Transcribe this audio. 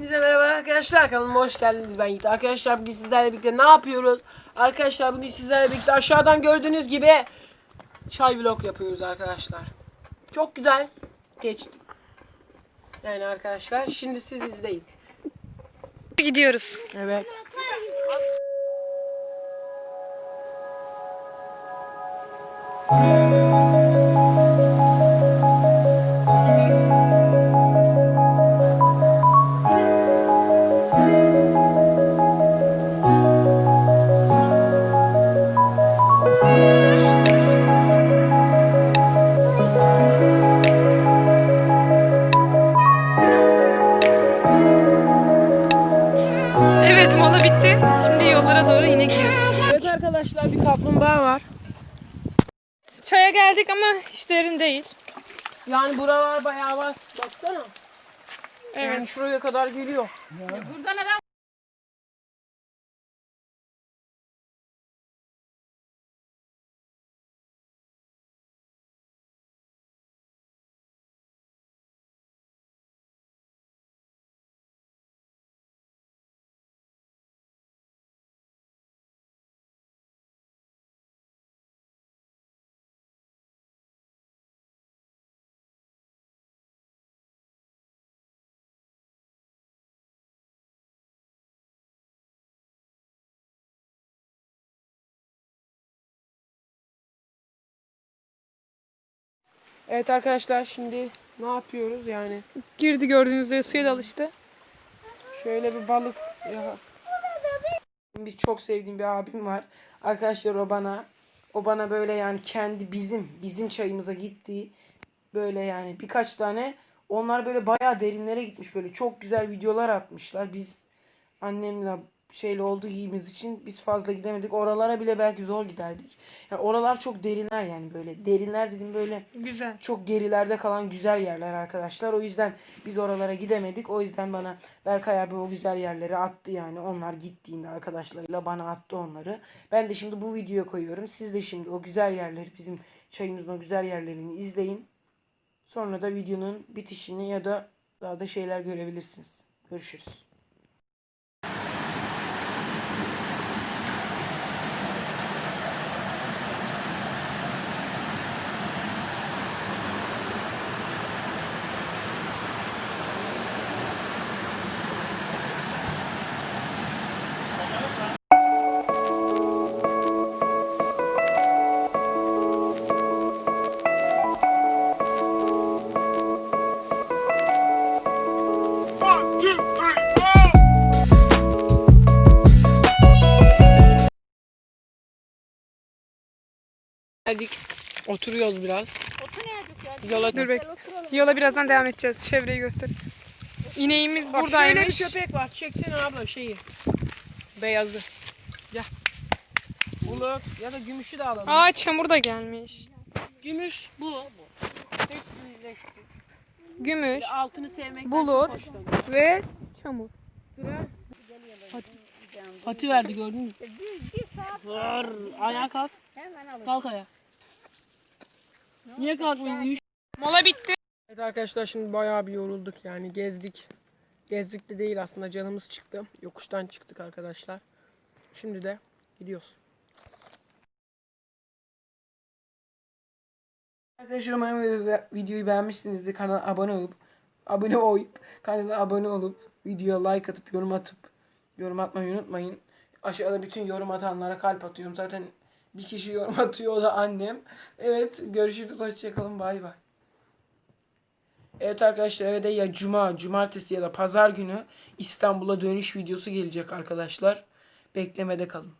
Hepinize merhaba arkadaşlar kanalıma hoş geldiniz ben Yiğit. Arkadaşlar bugün sizlerle birlikte ne yapıyoruz? Arkadaşlar bugün sizlerle birlikte aşağıdan gördüğünüz gibi çay vlog yapıyoruz arkadaşlar. Çok güzel geçti. Yani arkadaşlar şimdi siz izleyin. Gidiyoruz. Evet. Yollara doğru yine gidiyoruz. Evet arkadaşlar bir kaplumbağa var. Çaya geldik ama hiç derin değil. Yani buralar bayağı var. Baksana. Evet. Yani şuraya kadar geliyor. Evet arkadaşlar şimdi ne yapıyoruz yani? Girdi gördüğünüz üzere suya da alıştı. Şöyle bir balık. Ya. Bir çok sevdiğim bir abim var. Arkadaşlar o bana o bana böyle yani kendi bizim bizim çayımıza gittiği böyle yani birkaç tane onlar böyle bayağı derinlere gitmiş böyle çok güzel videolar atmışlar. Biz annemle şeyle olduğu iyimiz için biz fazla gidemedik. Oralara bile belki zor giderdik. Yani oralar çok derinler yani böyle. Derinler dedim böyle Güzel. çok gerilerde kalan güzel yerler arkadaşlar. O yüzden biz oralara gidemedik. O yüzden bana Berkay abi o güzel yerleri attı yani. Onlar gittiğinde arkadaşlarıyla bana attı onları. Ben de şimdi bu videoya koyuyorum. Siz de şimdi o güzel yerleri bizim çayımızın o güzel yerlerini izleyin. Sonra da videonun bitişini ya da daha da şeyler görebilirsiniz. Görüşürüz. Geldik. Oturuyoruz biraz. Yola Dur bek. Yola birazdan devam edeceğiz. Çevreyi göster. İneğimiz Bak şöyle bir buradaymış. köpek var. Çeksene abla şeyi. Beyazı. Gel. Bulut ya da gümüşü de alalım. Aa çamur da gelmiş. Gümüş bu. bu. Tek düzleşti. Gümüş Böyle altını sevmekten Bulut. çok ve çamur. Pati verdi gördün mü? Zor. Ayağa kalk. Kalk ayağa. Niye kalkmıyorsun? Uyuş. Mola bitti. Evet arkadaşlar şimdi bayağı bir yorulduk yani gezdik. Gezdik de değil aslında canımız çıktı. Yokuştan çıktık arkadaşlar. Şimdi de gidiyoruz. Arkadaşlar umarım video- videoyu beğenmişsinizdir. Kanala abone olup abone olup kanala abone olup videoya like atıp yorum atıp yorum atmayı unutmayın. Aşağıda bütün yorum atanlara kalp atıyorum. Zaten bir kişi yorum atıyor o da annem. Evet görüşürüz hoşçakalın bay bay. Evet arkadaşlar eve de ya cuma, cumartesi ya da pazar günü İstanbul'a dönüş videosu gelecek arkadaşlar. Beklemede kalın.